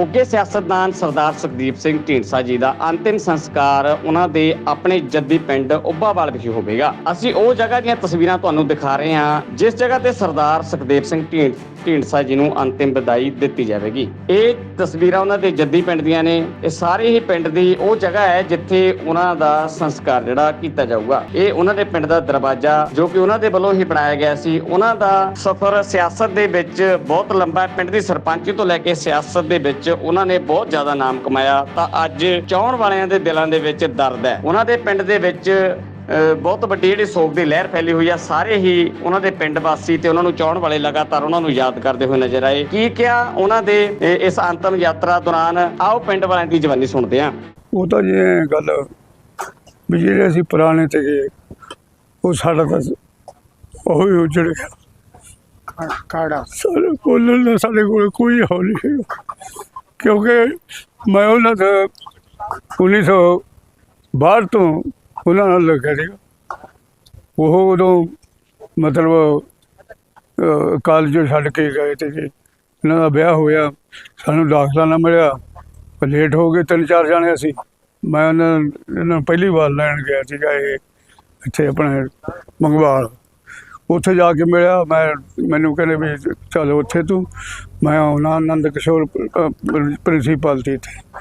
ਉੱਗੇ ਸਿਆਸਤਦਾਨ ਸਰਦਾਰ ਸੁਖਦੀਪ ਸਿੰਘ ਢੀਂਡਸਾ ਜੀ ਦਾ ਅੰਤਿਮ ਸੰਸਕਾਰ ਉਹਨਾਂ ਦੇ ਆਪਣੇ ਜੱਦੀ ਪਿੰਡ ਉੱਬਾਵਾਲ ਵਿਖੇ ਹੋਵੇਗਾ। ਅਸੀਂ ਉਹ ਜਗ੍ਹਾ ਦੀਆਂ ਤਸਵੀਰਾਂ ਤੁਹਾਨੂੰ ਦਿਖਾ ਰਹੇ ਹਾਂ, ਜਿਸ ਜਗ੍ਹਾ ਤੇ ਸਰਦਾਰ ਸੁਖਦੇਵ ਸਿੰਘ ਢੀਂਡ ਢੀਂਡਸਾ ਜੀ ਨੂੰ ਅੰਤਿਮ ਵਿਦਾਈ ਦਿੱਤੀ ਜਾਵੇਗੀ। ਇਹ ਤਸਵੀਰਾਂ ਉਹਨਾਂ ਦੇ ਜੱਦੀ ਪਿੰਡ ਦੀਆਂ ਨੇ। ਇਹ ਸਾਰੇ ਹੀ ਪਿੰਡ ਦੀ ਉਹ ਜਗ੍ਹਾ ਹੈ ਜਿੱਥੇ ਉਹਨਾਂ ਦਾ ਸੰਸਕਾਰ ਜਿਹੜਾ ਕੀਤਾ ਜਾਊਗਾ। ਇਹ ਉਹਨਾਂ ਦੇ ਪਿੰਡ ਦਾ ਦਰਵਾਜ਼ਾ ਜੋ ਕਿ ਉਹਨਾਂ ਦੇ ਵੱਲੋਂ ਹੀ ਬਣਾਇਆ ਗਿਆ ਸੀ। ਉਹਨਾਂ ਦਾ ਸਫ਼ਰ ਸਿਆਸਤ ਦੇ ਵਿੱਚ ਬਹੁਤ ਲੰਬਾ ਪਿੰਡ ਦੀ ਸਰਪੰਚੀ ਤੋਂ ਲੈ ਕੇ ਸਿਆਸਤ ਦੇ ਵਿੱਚ ਉਹਨਾਂ ਨੇ ਬਹੁਤ ਜ਼ਿਆਦਾ ਨਾਮ ਕਮਾਇਆ ਤਾਂ ਅੱਜ ਚਾਹਣ ਵਾਲਿਆਂ ਦੇ ਦਿਲਾਂ ਦੇ ਵਿੱਚ ਦਰਦ ਹੈ। ਉਹਨਾਂ ਦੇ ਪਿੰਡ ਦੇ ਵਿੱਚ ਬਹੁਤ ਵੱਡੀ ਜਿਹੜੀ ਸੋਗ ਦੀ ਲਹਿਰ ਫੈਲੀ ਹੋਈ ਆ। ਸਾਰੇ ਹੀ ਉਹਨਾਂ ਦੇ ਪਿੰਡ ਵਾਸੀ ਤੇ ਉਹਨਾਂ ਨੂੰ ਚਾਹਣ ਵਾਲੇ ਲਗਾਤਾਰ ਉਹਨਾਂ ਨੂੰ ਯਾਦ ਕਰਦੇ ਹੋਏ ਨਜ਼ਰ ਆਏ। ਕੀ ਕਿਹਾ ਉਹਨਾਂ ਦੇ ਇਸ ਅੰਤਮ ਯਾਤਰਾ ਦੌਰਾਨ? ਆਓ ਪਿੰਡ ਵਾਲਿਆਂ ਦੀ ਜਵਾਨੀ ਸੁਣਦੇ ਹਾਂ। ਉਹ ਤਾਂ ਜੀ ਗੱਲ ਵੀ ਜਿਹੜੇ ਅਸੀਂ ਪੁਰਾਣੇ ਤੇ ਗਏ ਉਹ ਸਾਡਾ ਤਾਂ ਉਹ ਹੀ ਉਜੜ ਗਿਆ। ਕਾੜਾ। ਸਾਡੇ ਕੋਲ ਨਾ ਸਾਡੇ ਕੋਲ ਕੋਈ ਹੌਲ ਨਹੀਂ ਕਿਉਂਕਿ ਮੈਂ ਉਹਨਾਂ ਦਾ 1900 ਬਾਹਰ ਤੋਂ ਉਹਨਾਂ ਨਾਲ ਲੱਗਿਆ ਸੀਗਾ। ਉਹ ਉਦੋਂ ਮਤਲਬ ਕਾਲਜ ਛੱਡ ਕੇ ਗਏ ਤੇ ਜੀ ਇਹਨਾਂ ਦਾ ਵਿਆਹ ਹੋਇਆ, ਸਾਨੂੰ ਦਾਖਲਾ ਨਾ ਮਿਲਿਆ। ਲੇਟ ਹੋ ਗਏ, ਤਿੰਨ ਚਾਰ ਜਾਣੇ ਅਸੀਂ। ਮੈਂ ਉਹਨਾਂ ਨੂੰ ਪਹਿਲੀ ਵਾਰ ਲੈਣ ਗਿਆ ਸੀਗਾ ਇਹ ਇੱਥੇ ਆਪਣੇ ਮੰਗਵਾਲ। ਉੱਥੇ ਜਾ ਕੇ ਮਿਲਿਆ, ਮੈਂ ਮੈਨੂੰ ਕਹਿੰਦੇ ਵੀ ਚੱਲ ਉੱਥੇ ਤੂੰ। ਮੈਂ ਆਉਣਾ ਆਨੰਦ ਕਿਸ਼ੋਰ ਪ੍ਰਿੰਸੀਪਲ ਸੀ ਇੱਥੇ।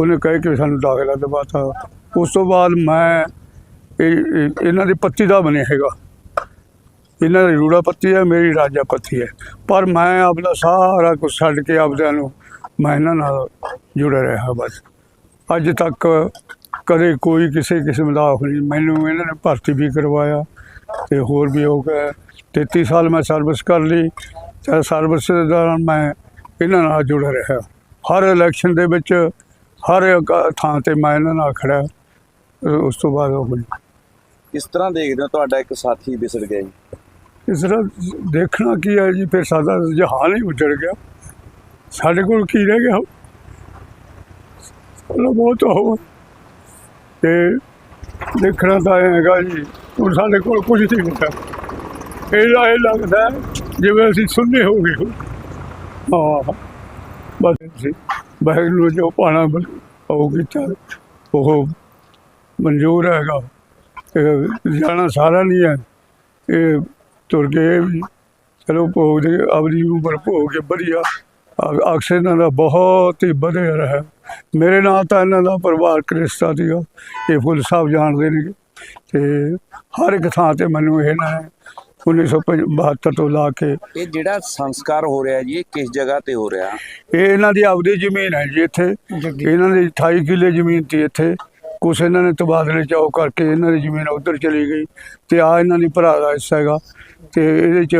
ਉਹਨੇ ਕਹੇ ਕਿ ਸਾਨੂੰ ਦਾਖਲਾ ਦਿਵਾਤਾ। ਉਸ ਤੋਂ ਬਾਅਦ ਮੈਂ ਇਹ ਇਹਨਾਂ ਦੀ ਪੱਤੀ ਦਾ ਬਣਿਆ ਹੈਗਾ। ਇਹਨਾਂ ਦੀ ਰੂੜਾ ਪੱਤੀ ਹੈ, ਮੇਰੀ ਰਾਜਾ ਪੱਤੀ ਹੈ। ਪਰ ਮੈਂ ਆਪਣਾ ਸਾਰਾ ਕੁਝ ਛੱਡ ਕੇ ਆਪਦਿਆਂ ਨੂੰ ਮੈਂ ਇਹਨਾਂ ਨਾਲ ਜੁੜਿਆ ਰਿਹਾ, ਬਸ। ਅੱਜ ਤੱਕ ਕਦੇ ਕੋਈ ਕਿਸੇ ਕਿਸਮ ਦਾ ਉਹ ਨਹੀਂ। ਮੈਨੂੰ ਇਹਨਾਂ ਨੇ ਭਰਤੀ ਵੀ ਕਰਵਾਇਆ। ਤੇ ਹੋਰ ਵੀ ਹੋ ਗਿਆ। 33 ਸਾਲ ਮੈਂ ਸਰਵਿਸ ਕਰ ਲਈ। ਤੇ ਸਰਵਿਸ ਦੇ ਦੌਰਾਨ ਮੈਂ ਇਹਨਾਂ ਨਾਲ ਜੁੜਿਆ ਰਿਹਾ। ਹਰ ਇਲੈਕਸ਼ਨ ਦੇ ਵਿੱਚ ਹਰ ਥਾਂ ਤੇ ਮੈਂ ਇਹਨਾਂ ਨਾਲ ਖੜਾ ਉਸ ਤੋਂ ਬਾਅਦ ਉਹ ਨਹੀਂ ਕਿਸ ਤਰ੍ਹਾਂ ਦੇਖਦੇ ਹੋ ਤੁਹਾਡਾ ਇੱਕ ਸਾਥੀ ਵਿਸੜ ਗਿਆ ਜੀ? ਇਸ ਤਰ੍ਹਾਂ ਦੇਖਣਾ ਕੀ ਹੈ ਜੀ ਫਿਰ ਸਾਡਾ ਜਹਾਨ ਹੀ ਉਜੜ ਗਿਆ। ਸਾਡੇ ਕੋਲ ਕੀ ਰਹਿ ਗਿਆ? ਚਲੋ ਬਹੁਤ ਹੋ ਤੇ ਦੇਖਣਾ ਤਾਂ ਹੈਗਾ ਜੀ। ਹੁਣ ਸਾਡੇ ਕੋਲ ਕੁਝ ਨਹੀਂ ਹੁੰਦਾ। ਇਹ ਇਹ ਲੱਗਦਾ ਜਿਵੇਂ ਅਸੀਂ ਸੁਣਨੇ ਹੋ ਗਏ ਹਾਂ, ਬਸ ਜੀ। ਬਹਿਰ ਨੂੰ ਜੋ ਪਾਣਾ ਉਹ ਕੀਤਾ। ਉਹ ਮਨਜ਼ੂਰ ਹੈਗਾ। ਜਾਣਾ ਸਾਰਾ ਨਹੀਂ ਹੈ। ਇਹ ਤੁਰ ਗਏ ਵੀ ਚਲੋ ਭੋਗ ਦੇ ਆਪਣੀ ਉਮਰ ਭੋਗ ਕੇ ਵਧੀਆ। ਅਕਸਰ ਇਹਨਾਂ ਦਾ ਬਹੁਤ ਹੀ ਵਧੀਆ ਰਿਹਾ। ਮੇਰੇ ਨਾਲ ਤਾਂ ਇਹਨਾਂ ਦਾ ਪਰਿਵਾਰ ਕ੍ਰਿਸਤਾ ਸੀਗਾ ਇਹ ਫੁੱਲ ਸਾਹਿਬ ਜਾਣਦੇ ਨੇ ਤੇ ਹਰ ਇੱਕ ਥਾਂ ਤੇ ਮੈਨੂੰ ਇਹ ਨਾ 1972 ਤੋਂ ਲਾ ਕੇ ਇਹ ਜਿਹੜਾ ਸੰਸਕਾਰ ਹੋ ਰਿਹਾ ਜੀ ਇਹ ਕਿਸ ਜਗ੍ਹਾ ਤੇ ਹੋ ਰਿਹਾ? ਇਹ ਇਹਨਾਂ ਦੀ ਆਪਦੀ ਜ਼ਮੀਨ ਹੈ ਜੀ ਇੱਥੇ। ਇਹਨਾਂ ਦੀ 28 ਕਿੱਲੇ ਜ਼ਮੀਨ ਸੀ ਇੱਥੇ। ਕੁਛ ਇਹਨਾਂ ਨੇ ਤਬਾਦਲੇ ਚਾਓ ਕਰਕੇ ਇਹਨਾਂ ਦੀ ਜ਼ਮੀਨ ਉਧਰ ਚਲੀ ਗਈ ਤੇ ਆ ਇਹਨਾਂ ਦੀ ਭਰਾ ਦਾ ਹਿੱਸਾ ਹੈਗਾ। ਤੇ ਇਹਦੇ ਚ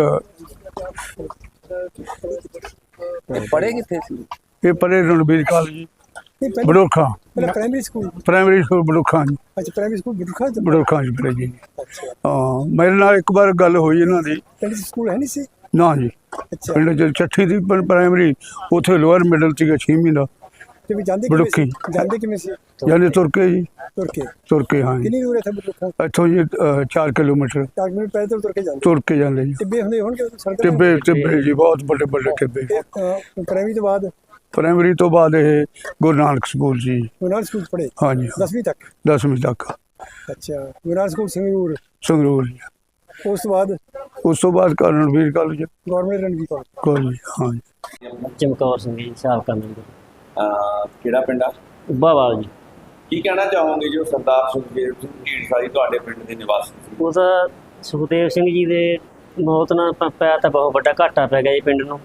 ਪੜੇ ਕਿੱਥੇ ਸੀ? ਇਹ ਪਰੇ ਰਣਬੀਰ ਕਾਲਜ। ਬੜੋਖਾ। ਮੇਰਾ primary school primary school Barokha ਜੀ। ਅੱਛਾ ਪ੍ਰਾਇਮਰੀ ਸਕੂਲ ਜਬ ਬੜੋਖਾ ਜੀ ਪਰੇ ਜੀ। ਅੱਛਾ। ਹਾਂ ਮੇਰੇ ਨਾਲ ਇੱਕ ਵਾਰ ਗੱਲ ਹੋਈ ਇਹਨਾਂ ਦੀ। 'ਚ ਸਕੂਲ ਹੈ ਨਹੀਂ ਸੀ? ਨਾ ਜੀ। ਅੱਛਾ। ਪਿੰਡ ਚੱਠੀ ਦੀ ਪ੍ਰਾਇਮਰੀ ਉੱਥੇ ਲੋਅਰ ਮਿਡਲ ਸੀਗਾ 6ਵੀਂ ਦਾ। ਤੇ ਵੀ ਜਾਂਦੇ ਕਿਵੇਂ ਬੁੜਕੀ। ਸੀ ਜਾਂਦੇ ਕਿਵੇਂ ਸੀ ਜਾਂਦੇ ਤੁਰ ਕੇ ਜੀ ਤੁਰ ਕੇ ਤੁਰ ਕੇ ਹਾਂ ਜੀ ਕਿੰਨੀ ਦੂਰ ਹੈ ਬੁੱਢਾ ਇੱਥੋਂ ਜੀ 4 ਕਿਲੋਮੀਟਰ 4 ਮਿੰਟ ਪੈਦਲ ਤੁਰ ਕੇ ਜਾਂਦੇ ਤੁਰ ਕੇ ਜਾਂਦੇ ਜੀ ਟਿੱਬੇ ਹੁੰਦੇ ਹੋਣਗੇ ਸੜਕ ਟਿੱਬੇ ਟਿੱਬੇ ਜੀ ਬਹੁਤ ਵੱਡੇ ਵੱਡੇ ਟਿੱਬੇ ਪ੍ਰਾਇਮਰੀ ਤੋਂ ਬਾਅਦ ਪ੍ਰਾਇਮਰੀ ਤੋਂ ਬਾਅਦ ਇਹ ਗੁਰੂ ਨਾਨਕ ਸਕੂਲ ਜੀ ਗੁਰਨਾਲ ਸਕੂਲ ਪੜ੍ਹੇ ਹਾਂਜੀ 10ਵੀਂ ਤੱਕ 10ਵੀਂ ਤੱਕ ਅੱਛਾ ਗੁਰਨਾਲ ਸਕੂਲ ਸੰਗਰੂਰ ਸੰਗਰੂਰ ਜੀ ਉਸ ਤੋਂ ਬਾਅਦ ਉਸ ਤੋਂ ਬਾਅਦ Karanveer college government Ranveer college college ਹਾਂਜੀ ਚਮਕੌਰ ਸਿੰਘ ਜੀ ਸਾਬਕਾ ਮੈਂਬਰ ਅਹ ਕਿਹੜਾ ਪਿੰਡ ਆ? ਉੱਬਾਵਾਲ ਜੀ। ਕੀ ਕਹਿਣਾ ਚਾਹੋਗੇ ਜੋ ਸਰਦਾਰ ਸੁਖਦੇਵ ਸਿੰਘ ਢੀਂਡਸਾ ਜੀ ਤੁਹਾਡੇ ਪਿੰਡ ਦੇ ਨਿਵਾਸੀ ਸੀ? ਤਾਂ ਸੁਖਦੇਵ ਸਿੰਘ ਜੀ ਦੇ ਮੌਤ ਨਾਲ ਪ- ਪਿਆ ਤਾਂ ਬਹੁਤ ਵੱਡਾ ਘਾਟਾ ਪੈ ਗਿਆ ਜੀ ਪਿੰਡ ਨੂੰ।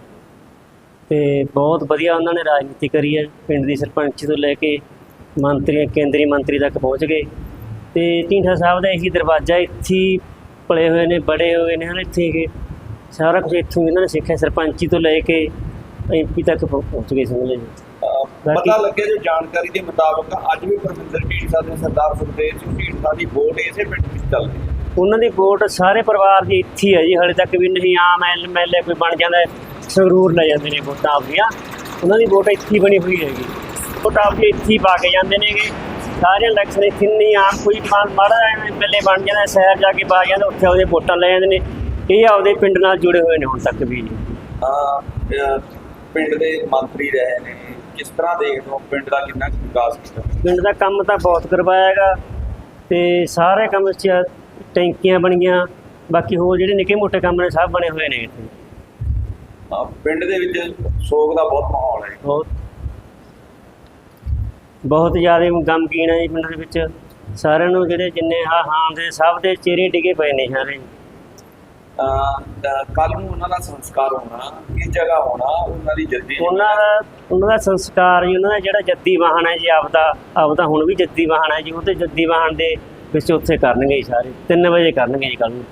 ਤੇ ਬਹੁਤ ਵਧੀਆ ਉਹਨਾਂ ਨੇ ਰਾਜਨੀਤੀ ਕਰੀ ਹੈ। ਪਿੰਡ ਦੀ ਸਰਪੰਚੀ ਤੋਂ ਲੈ ਕੇ ਮੰਤਰੀ ਕੇਂਦਰੀ ਮੰਤਰੀ ਤੱਕ ਪਹੁੰਚ ਗਏ। ਤੇ ਢੀਂਠਾ ਸਾਹਿਬ ਦਾ ਇਹੀ ਦਰਵਾਜ਼ਾ ਇੱਥੇ ਹੀ ਪਲੇ ਹੋਏ ਨੇ ਬੜੇ ਹੋਏ ਨੇ ਹਨ ਇੱਥੇ ਕਿ ਸਾਰਾ ਕੁਝ ਇੱਥੋਂ ਇਹਨਾਂ ਨੇ ਸਿੱਖਿਆ। ਸਰਪੰਚੀ ਤੋਂ ਲੈ ਕੇ ਐਮਪੀ ਤੱਕ ਪਹੁੰ- ਪਹੁੰਚ ਗਏ ਸਮਝ ਲਓ ਜੀ ਪਤਾ ਲੱਗਿਆ ਜੋ ਜਾਣਕਾਰੀ ਦੇ ਮੁਤਾਬਕ ਅੱਜ ਵੀ ਪਰਮਿੰਦਰ ਢੀਂਡਸਾ ਤੇ ਸਰਦਾਰ ਸੁਖਦੇਵ ਸਿੰਘ ਢੀਂਡਸਾ ਦੀ ਵੋਟ ਇਸੇ ਪਿੰਡ ਵਿੱਚ ਚੱਲਦੀ ਹੈ। ਉਹਨਾਂ ਦੀ ਵੋਟ ਸਾਰੇ ਪਰਿਵਾਰ ਦੀ ਇੱਥੇ ਹੀ ਜੀ ਹਾਲੇ ਤੱਕ ਵੀ ਨਹੀਂ ਆਮ ਐਮਐਲਏ ਕੋਈ ਬਣ ਜਾਂਦਾ ਹੈ, ਸੰਗਰੂਰ ਲੈ ਜਾਂਦੇ ਨੇ ਵੋਟਾਂ ਆਪਣੀਆਂ। ਉਹਨਾਂ ਦੀ ਵੋਟ ਇੱਥੇ ਬਣੀ ਹੋਈ ਹੈਗੀ। ਵੋਟ ਆਪਣੀ ਇੱਥੇ ਪਾ ਕੇ ਜਾਂਦੇ ਨੇਗੇ। ਸਾਰੇ ਇਲੈਕਸ਼ਨ ਇੱਥੇ ਨਹੀਂ ਆਮ ਕੋਈ ਮਾੜਾ ਐਮਐਲਏ ਬਣ ਜਾਂਦਾ ਸ਼ਹਿਰ ਜਾ ਕੇ ਪਾ ਜਾਂਦਾ ਉੱਥੇ ਉਹਦੇ ਵੋਟਾਂ ਲੈ ਜਾਂਦੇ ਨੇ। ਇਹ ਆਪਦੇ ਪਿੰਡ ਨਾਲ ਜੁੜੇ ਹੋਏ ਨੇ ਹੁਣ ਤੱਕ ਵੀ। ਅਹ ਪਿੰਡ ਦੇ ਮੰਤਰੀ ਰਹੇ ਨੇ ਕਿਸ ਤਰ੍ਹਾਂ ਦੇਖਦੇ ਹੋ? ਪਿੰਡ ਦਾ ਕਿੰਨਾ ਕੁ ਵਿਕਾਸ ਕੀਤਾ? ਪਿੰਡ ਦਾ ਕੰਮ ਤਾਂ ਬਹੁਤ ਕਰਵਾਇਆ ਹੈਗਾ ਤੇ ਸਾਰੇ ਕੰਮ 'ਚ ਟੈਂਕੀਆਂ ਬਣੀਆਂ ਬਾਕੀ ਹੋਰ ਜਿਹੜੇ ਨਿੱਕੇ ਮੋਟੇ ਕੰਮ ਨੇ ਸਭ ਬਣੇ ਹੋਏ ਨੇ ਇੱਥੇ। ਅਹ ਪਿੰਡ ਦੇ ਵਿੱਚ ਸੋਗ ਦਾ ਬਹੁਤ ਮਾਹੌਲ ਹੈ। ਬਹੁਤ। ਬਹੁਤ ਜ਼ਿਆਦਾ ਗਮਗੀਨ ਹੈ ਜੀ ਪਿੰਡ ਦੇ ਵਿੱਚ। ਸਾਰਿਆਂ ਨੂੰ ਜਿਹੜੇ ਜਿੰਨੇ ਆ ਹਾਂ ਦੇ ਸਭ ਦੇ ਚਿਹਰੇ ਡਿੱਗੇ ਪਏ ਨੇ ਸਾਰੇ। ਕੱਲ ਨੂੰ ਉਹਨਾਂ ਦਾ ਸੰਸਕਾਰ ਹੋਣਾ, ਕਿਸ ਜਗ੍ਹਾ ਹੋਣਾ, ਉਹਨਾਂ ਦੀ ਜੱਦੀ ਉਹਨਾਂ ਦਾ ਉਹਨਾਂ ਦਾ ਸੰਸਕਾਰ ਜੀ ਉਹਨਾਂ ਦਾ ਜਿਹੜਾ ਜੱਦੀ ਵਾਹਨ ਹੈ ਜੀ, ਆਪਦਾ ਆਪਦਾ ਹੁਣ ਵੀ ਜੱਦੀ ਵਾਹਨ ਹੈ ਜੀ ਉਹਦੇ ਜੱਦੀ ਵਾਹਨ ਦੇ ਵਿੱਚ ਉੱਥੇ ਕਰਨਗੇ ਜੀ ਸਾਰੇ 3 ਵਜੇ ਕਰਨਗੇ ਜੀ ਕੱਲ ਨੂੰ।